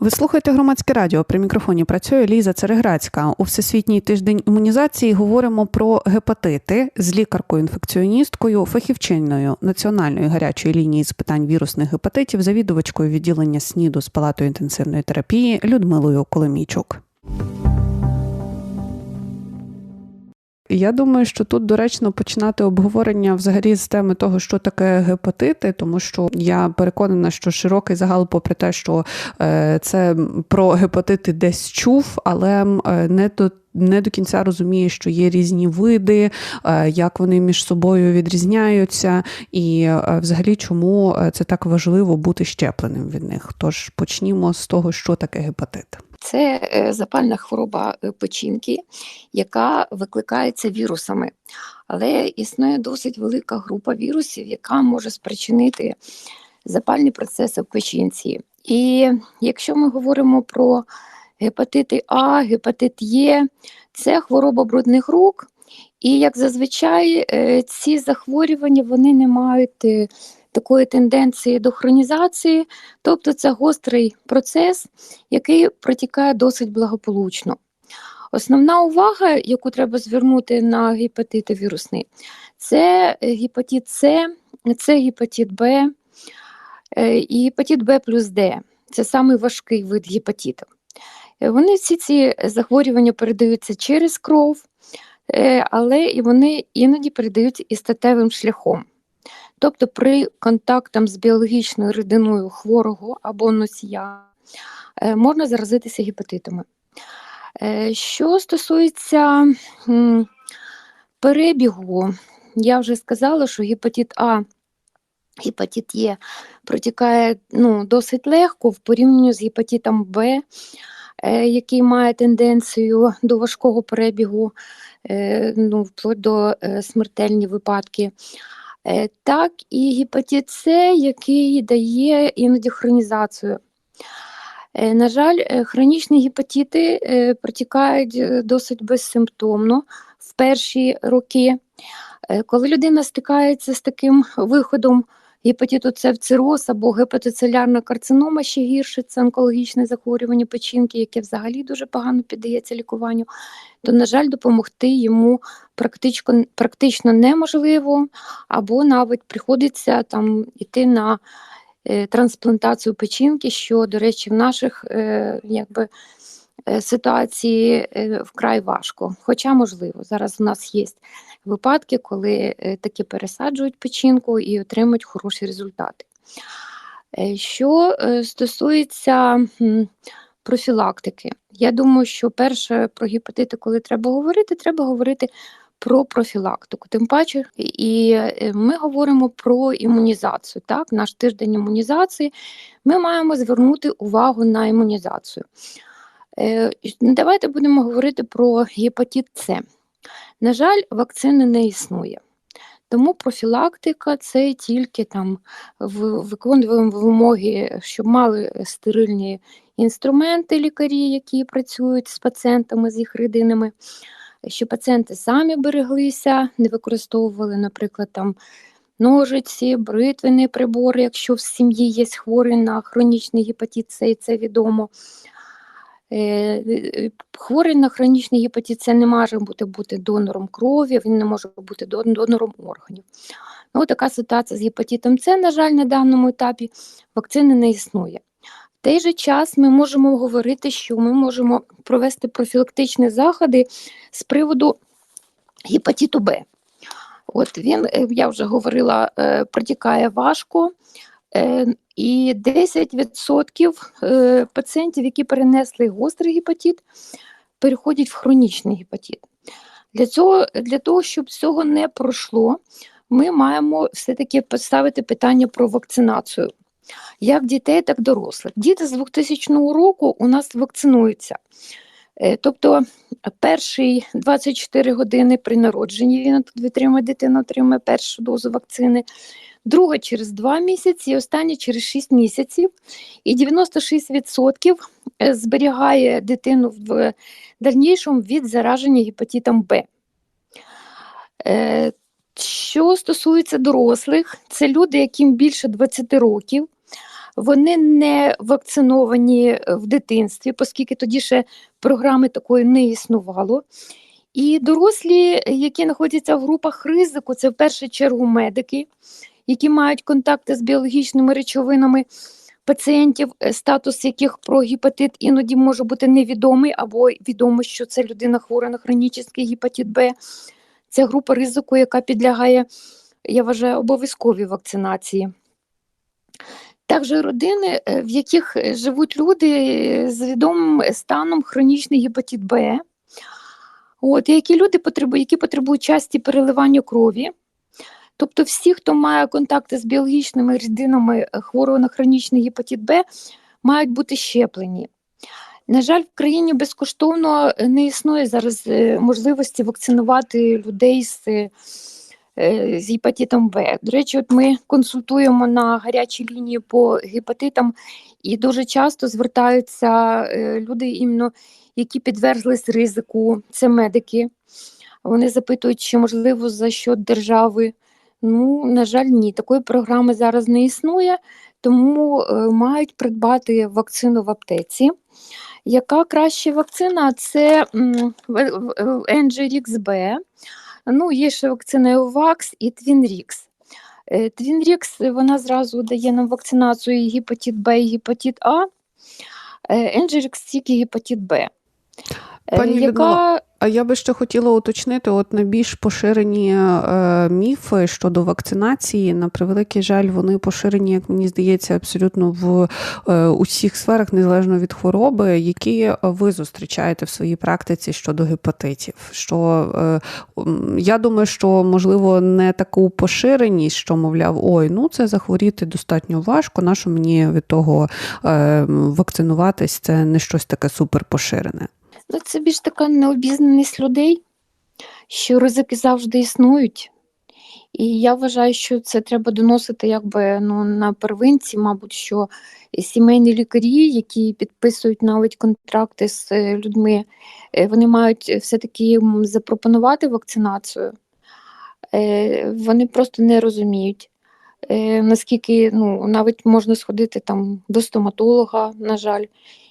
Ви слухаєте громадське радіо. При мікрофоні працює Ліза Цереграцька. У всесвітній тиждень імунізації говоримо про гепатити з лікаркою-інфекціоністкою, фахівчиною національної гарячої лінії з питань вірусних гепатитів, завідувачкою відділення СНІДу з палатою інтенсивної терапії Людмилою Колемійчук. Я думаю, що тут доречно починати обговорення взагалі з теми того, що таке гепатити, тому що я переконана, що широкий загал, попри те, що е, це про гепатити десь чув, але е, не до. Не до кінця розуміє, що є різні види, е, як вони між собою відрізняються, і взагалі чому це так важливо бути щепленим від них. Тож почнімо з того, що таке гепатит. Це е, запальна хвороба е, печінки, яка викликається вірусами. Але існує досить велика група вірусів, яка може спричинити запальні процеси в печінці. І якщо ми говоримо про гепатити А, гепатит Е, це хвороба брудних рук. І як зазвичай е, ці захворювання вони не мають такої тенденції до хронізації, тобто це гострий процес, який протікає досить благополучно. Основна увага, яку треба звернути на гепатити вірусний, це гепатит С, це гепатит Б е, і гепатит Б плюс Д. Це самий вид гепатиту. Вони всі ці захворювання передаються через кров, е, але і вони іноді передаються і статевим шляхом. Тобто при контактам з біологічною рідиною хворого або носія е, можна заразитися гепатитами. Е, що стосується перебігу, я вже сказала, що гепатит А, гепатит Е протікає ну, досить легко в порівнянні з гепатитом Б, е, який має тенденцію до важкого перебігу, ну, вплоть до смертельні випадки. Е, так і гепатит С, який дає іноді хронізацію. Е, на жаль, е, хронічні гепатити протікають досить безсимптомно в перші роки. Коли людина стикається з таким виходом гепатиту С в цироз або гепатоцелярна карцинома ще гірше, це онкологічне захворювання печінки, яке взагалі дуже погано піддається лікуванню, то, на жаль, допомогти йому практично практично неможливо, або навіть приходиться там іти на е, трансплантацію печінки, що, до речі, в наших е, якби. Е, ситуації е, вкрай важко, хоча можливо. Зараз у нас є випадки, коли е, таки пересаджують печінку і отримують хороші результати. Що стосується профілактики, я думаю, що перше про гепатити, коли треба говорити, треба говорити про профілактику. Тим паче, і ми говоримо про імунізацію. Так, Наш тиждень імунізації, ми маємо звернути увагу на імунізацію. Е, давайте будемо говорити про гепатит С. На жаль, вакцини не існує. Тому профілактика це тільки там виконуємо вимоги, щоб мали стерильні інструменти лікарі, які працюють з пацієнтами, з їх рідинами, щоб пацієнти самі береглися, не використовували, наприклад, там ножиці, бритвені прибори, якщо в сім'ї є хворий на хронічний гепатит С, і це відомо. Е, е, хворий на хронічний гепатит С не може бути бути донором крові, він не може бути донором органів. Ну, Така ситуація з гепатитом С, на жаль, на даному етапі вакцини не існує. В той же час ми можемо говорити, що ми можемо провести профілактичні заходи з приводу гепатиту Б. От Він, е, я вже говорила, протікає важко. І 10% е, пацієнтів, які перенесли гострий гепатит, переходять в хронічний гепатит. Для цього, для того, щоб цього не пройшло, ми маємо все-таки поставити питання про вакцинацію. Як дітей, так і дорослих. Діти з 2000 року у нас вакцинуються. Е, тобто перші 24 години при народженні він дитина отримує першу дозу вакцини друга через 2 місяці, і остання через 6 місяців. І 96% е, зберігає дитину в дальнішому від зараження гепатитом Б. Е, що стосується дорослих, це люди, яким більше 20 років. вони не вакциновані в дитинстві, оскільки тоді ще програми такої не існувало. І дорослі, які знаходяться в групах ризику, це в першу чергу медики, які мають контакти з біологічними речовинами пацієнтів, е, статус яких про гепатит іноді може бути невідомий, або відомо, що це людина хвора на хронічний гепатит Б. Це група ризику, яка підлягає, я вважаю, обов'язковій вакцинації. Також родини, е, в яких живуть люди з відомим станом хронічний гепатит Б. От, які люди потребують, які потребують часті переливання крові. Тобто всі, хто має контакти з біологічними рідинами е, хворого на хронічний гепатит Б, мають бути щеплені. На жаль, в країні безкоштовно е, не існує зараз е, можливості вакцинувати людей з, з гепатитом Б. До речі, от ми консультуємо на гарячій лінії по гепатитам, і дуже часто звертаються люди, іменно, які підверглись ризику, це медики. Вони запитують, чи можливо за счет держави. Ну, на жаль, ні. Такої програми зараз не існує, тому е, мають придбати вакцину в аптеці. Яка краща вакцина? Це м, в- в- в- Ngerix B. Ну, є ще вакцина Evax і Twinrix. Е, Twinrix, вона зразу дає нам вакцинацію і гепатит Б і гепатит А. Е, Ngerix тільки гепатит Б. Е, Пані яка... А я би ще хотіла уточнити: от найбільш поширені е, міфи щодо вакцинації, на превеликий жаль, вони поширені, як мені здається, абсолютно в е, усіх сферах, незалежно від хвороби, які ви зустрічаєте в своїй практиці щодо гепатитів. Що е, я думаю, що можливо не таку поширеність, що мовляв, ой, ну це захворіти достатньо важко. Нащо мені від того е, вакцинуватись? Це не щось таке супер поширене. Ну, це більш така необізнаність людей, що ризики завжди існують. І я вважаю, що це треба доносити якби ну, на первинці, мабуть, що сімейні лікарі, які підписують навіть контракти з е, людьми, е, вони мають все-таки їм запропонувати вакцинацію. Е, Вони просто не розуміють. Наскільки ну, навіть можна сходити там до стоматолога, на жаль,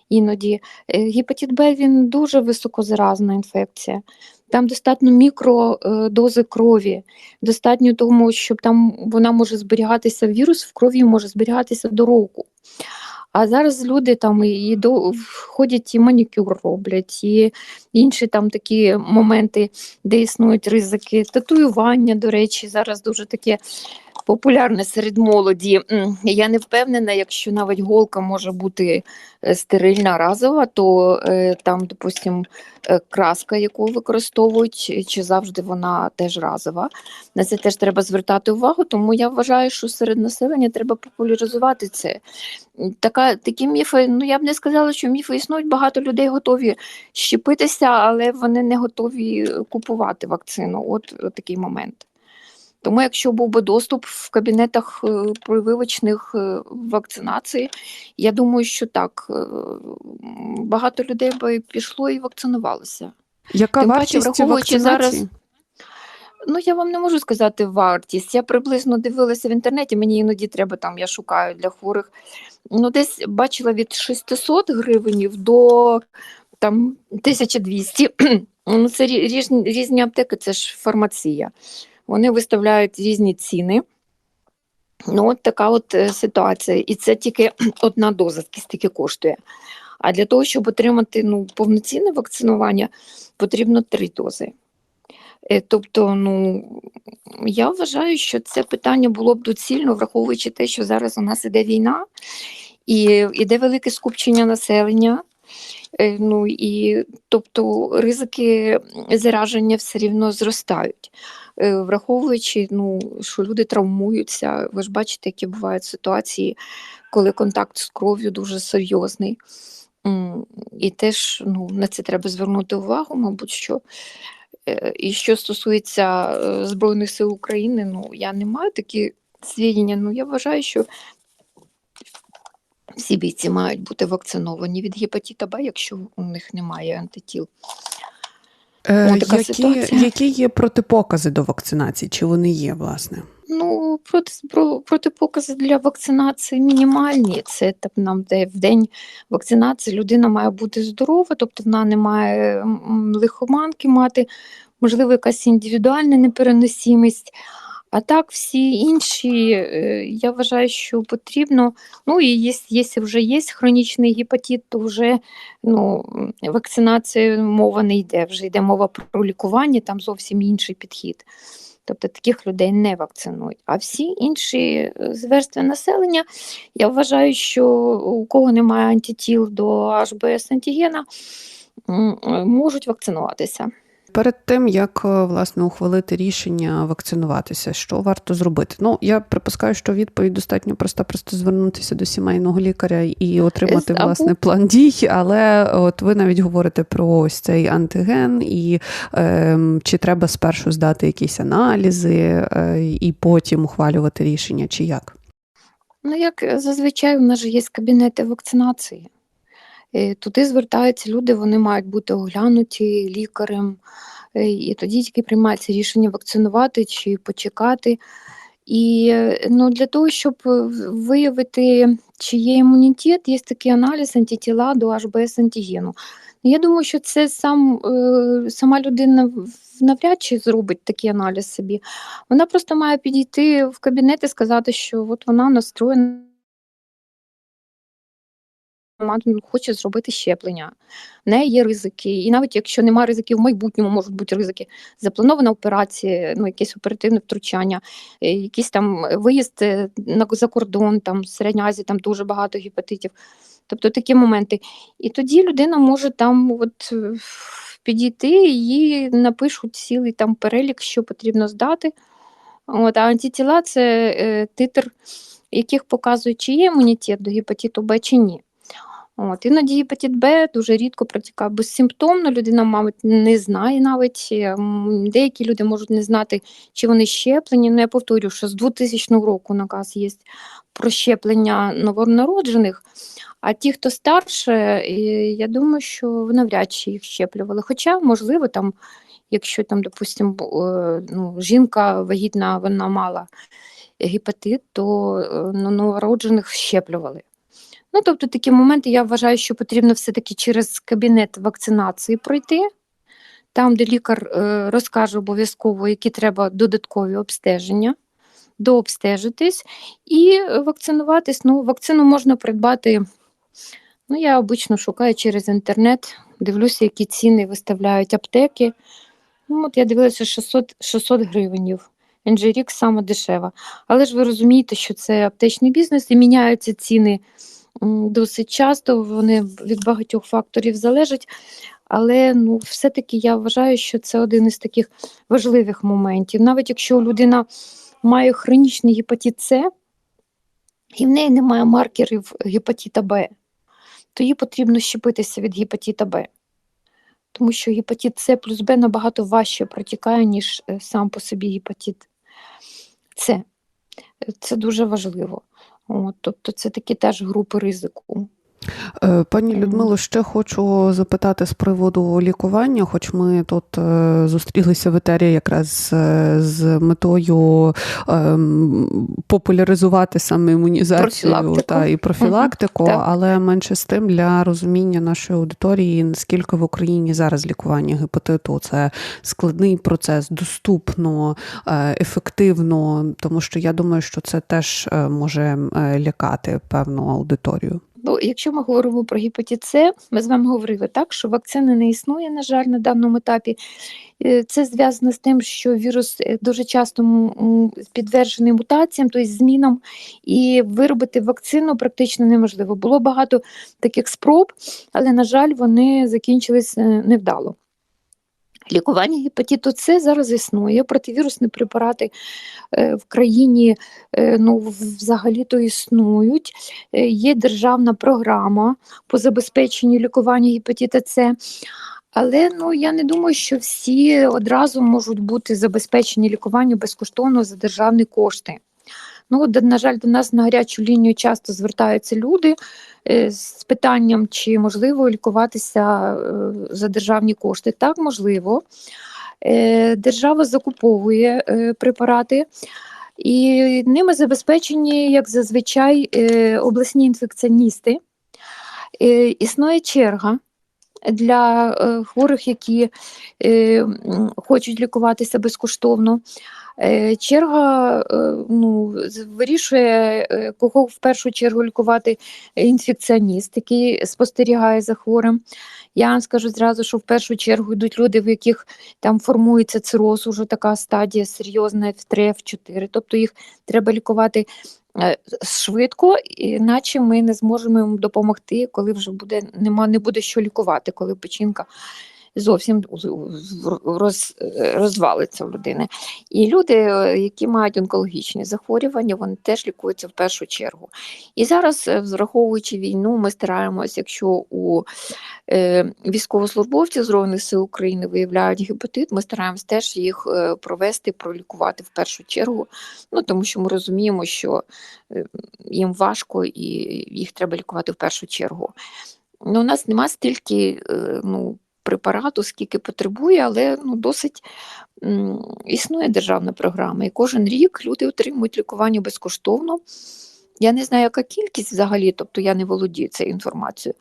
іноді. Е, Гепатит Б він дуже високозаразна інфекція. Там достатньо мікродози крові, достатньо тому, щоб там вона може зберігатися, вірус в крові може зберігатися до року. А зараз люди там і до ходять і манікюр роблять, і інші там такі моменти, де існують ризики. Татуювання, до речі, зараз дуже таке популярне серед молоді. Я не впевнена, якщо навіть голка може бути е, стерильна разова, то е, там, допустим, е, краска, яку використовують, чи- завжди вона теж разова. На це теж треба звертати увагу, тому я вважаю, що серед населення треба популяризувати це. Така, такі міфи, ну я б не сказала, що міфи існують. Багато людей готові щепитися, але вони не готові купувати вакцину. От, от такий момент. Тому, якщо був би доступ в кабінетах е, прививочних е, вакцинації, я думаю, що так, е, багато людей би пішло і вакцинувалося. Яка Тим паче, враховуючи вакцинації? зараз- Ну, я вам не можу сказати вартість. Я приблизно дивилася в інтернеті, мені іноді треба там, я шукаю для хворих. Ну, десь бачила від 600 гривень до там 1200. Ну, це різні, різні аптеки, це ж фармація. Вони виставляють різні ціни. Ну, от така от е, ситуація. І це тільки одна доза, скільки коштує. А для того, щоб отримати ну, повноцінне вакцинування, потрібно три дози. Е, Тобто, ну я вважаю, що це питання було б доцільно, враховуючи те, що зараз у нас іде війна, і іде велике скупчення населення. Е, Ну і тобто ризики зараження все рівно зростають. Е, Враховуючи, ну, що люди травмуються, ви ж бачите, які бувають ситуації, коли контакт з кров'ю дуже серйозний. І теж ну, на це треба звернути увагу, мабуть, що Е, І що стосується е, Збройних сил України, ну я не маю такі свідчення. Ну я вважаю, що всі бійці мають бути вакциновані від гепатита Б, якщо у них немає антитіл. Е, така які, ситуація. які є протипокази до вакцинації? Чи вони є, власне? Ну, проти, про, протипокази для вакцинації мінімальні. Це так, нам де в день вакцинації людина має бути здорова, тобто вона не має лихоманки мати, можливо, якась індивідуальна непереносимість. А так, всі інші, е, я вважаю, що потрібно. Ну і якщо вже є хронічний гепатит, то вже ну, вакцинація мова не йде. Вже йде мова про лікування, там зовсім інший підхід. Тобто таких людей не вакцинують. А всі інші е, верстви населення, я вважаю, що у кого немає антитіл до HBS антигена, е, можуть вакцинуватися. Перед тим як е, власне ухвалити рішення вакцинуватися, що варто зробити? Ну я припускаю, що відповідь достатньо проста, просто звернутися до сімейного лікаря і отримати власне план дій. Але от ви навіть говорите про ось цей антиген, і ем, чи треба спершу здати якісь аналізи е, і потім ухвалювати рішення, чи як? Ну, як е, зазвичай, у нас же є кабінети вакцинації. Е, Туди звертаються люди, вони мають бути оглянуті лікарем, е, і тоді тільки приймається рішення вакцинувати чи почекати. І е, ну, для того, щоб виявити, чи є імунітет, є такий аналіз антитіла до HBS антигену. Ну, Я думаю, що це сам, сама людина навряд чи зробить такий аналіз собі. Вона просто має підійти в кабінет і сказати, що от вона настроєна. Ну, хоче зробити щеплення. В неї є ризики. І навіть якщо немає ризиків, в майбутньому можуть бути ризики. Запланована операція, ну, якесь оперативне втручання, е, якийсь там виїзд е, на, за кордон, там, в Середній Азії там дуже багато гепатитів. Тобто такі моменти. І тоді людина може там от, е, підійти, і напишуть цілий там перелік, що потрібно здати. От, а антитіла це е, титр, яких показує, чи є імунітет до гепатиту Б чи ні. От, іноді гепатит Б дуже рідко протікає безсимптомно, людина, мабуть, не знає навіть. ем, Деякі люди можуть не знати, чи вони щеплені. Ну, я повторюю, що з 2000 року наказ є про щеплення новонароджених, а ті, хто старше, е, я думаю, що навряд чи їх щеплювали. Хоча, можливо, там, якщо там, допустимо, ну, жінка вагітна, вона мала гепатит, то е, ну, новонароджених щеплювали. Ну, тобто такі моменти я вважаю, що потрібно все-таки через кабінет вакцинації пройти, там, де лікар е, розкаже обов'язково, які треба додаткові обстеження, дообстежитись і вакцинуватись. Ну, вакцину можна придбати. Ну, я обично шукаю через інтернет, дивлюся, які ціни виставляють аптеки. Ну, от я дивилася 600, 600 гривенів. NG-Rix саме дешева. Але ж ви розумієте, що це аптечний бізнес і міняються ціни досить часто, вони від багатьох факторів залежать. Але ну, все-таки я вважаю, що це один із таких важливих моментів. Навіть якщо людина має хронічний гепатит С, і в неї немає маркерів гепатита Б, то їй потрібно щепитися від гепатита Б. Тому що гепатит С плюс Б набагато важче протікає, ніж е, сам по собі гепатит С. Це дуже важливо. От, тобто це такі теж групи ризику. Е, Пані Людмило, ще хочу запитати з приводу лікування, хоч ми тут е, зустрілися в етері якраз е, з метою ем, популяризувати саме імунізацію та і профілактику, так. але менше з тим для розуміння нашої аудиторії, наскільки в Україні зараз лікування гепатиту це складний процес, доступно, ефективно, тому що я думаю, що це теж може лякати певну аудиторію. Бо якщо ми говоримо про гепатит С, ми з вами говорили так, що вакцини не існує, на жаль, на даному етапі. Е, Це зв'язано з тим, що вірус е, дуже часто підтверджений мутаціям, тобто змінам, і виробити вакцину практично неможливо. Було багато таких спроб, але, на жаль, вони закінчились е, невдало. Лікування гепатиту С зараз існує. Противірусні препарати е, в країні е, ну, взагалі-то існують. Е, Є державна програма по забезпеченню лікування гепатита С. Але ну, я не думаю, що всі одразу можуть бути забезпечені лікуванням безкоштовно за державні кошти. Ну, де, на жаль, до нас на гарячу лінію часто звертаються люди е, з питанням, чи можливо лікуватися е, за державні кошти. Так, можливо. Е, Держава закуповує препарати, і ними забезпечені, як зазвичай, обласні інфекціоністи. Існує черга для е, хворих, які е, хочуть лікуватися безкоштовно. Е, Черга ну, вирішує, кого в першу чергу лікувати інфекціоніст, який спостерігає за хворим. Я вам скажу зразу, що в першу чергу йдуть люди, в яких там формується цироз, уже така стадія серйозна в 3, в 4. тобто їх треба лікувати е, швидко, іначе ми не зможемо їм допомогти, коли вже буде, нема, не буде що лікувати, коли печінка зовсім роз, розвалиться в людини. І люди, е, які мають онкологічні захворювання, вони теж лікуються в першу чергу. І зараз, е, враховуючи війну, ми стараємось, якщо у е, військовослужбовців Збройних сил України виявляють гепатит, ми стараємось теж їх провести, пролікувати в першу чергу, ну тому що ми розуміємо, що їм важко і їх треба лікувати в першу чергу. Ну, у нас нема стільки ну, препарату, скільки потребує, але ну, досить м, існує державна програма. І кожен рік люди отримують лікування безкоштовно. Я не знаю, яка кількість взагалі, тобто я не володію цією інформацією,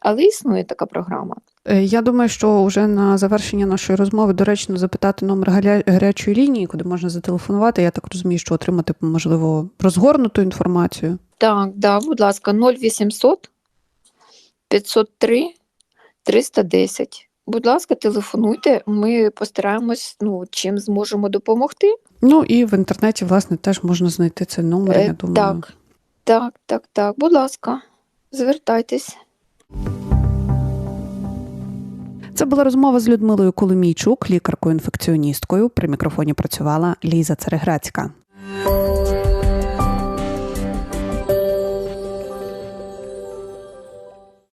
але існує така програма. Е, Я думаю, що вже на завершення нашої розмови доречно запитати номер гарячої лінії, куди можна зателефонувати. Я так розумію, що отримати можливо розгорнуту інформацію. Так, да, будь ласка, 0800 503 310. Будь ласка, телефонуйте, ми постараємось, ну, чим зможемо допомогти. Ну і в інтернеті, власне, теж можна знайти цей номер. Е, Я думаю, Так, так, так, так. Будь ласка, звертайтесь. Це була розмова з Людмилою Коломійчук, лікаркою-інфекціоністкою. При мікрофоні працювала Ліза Цереграцька.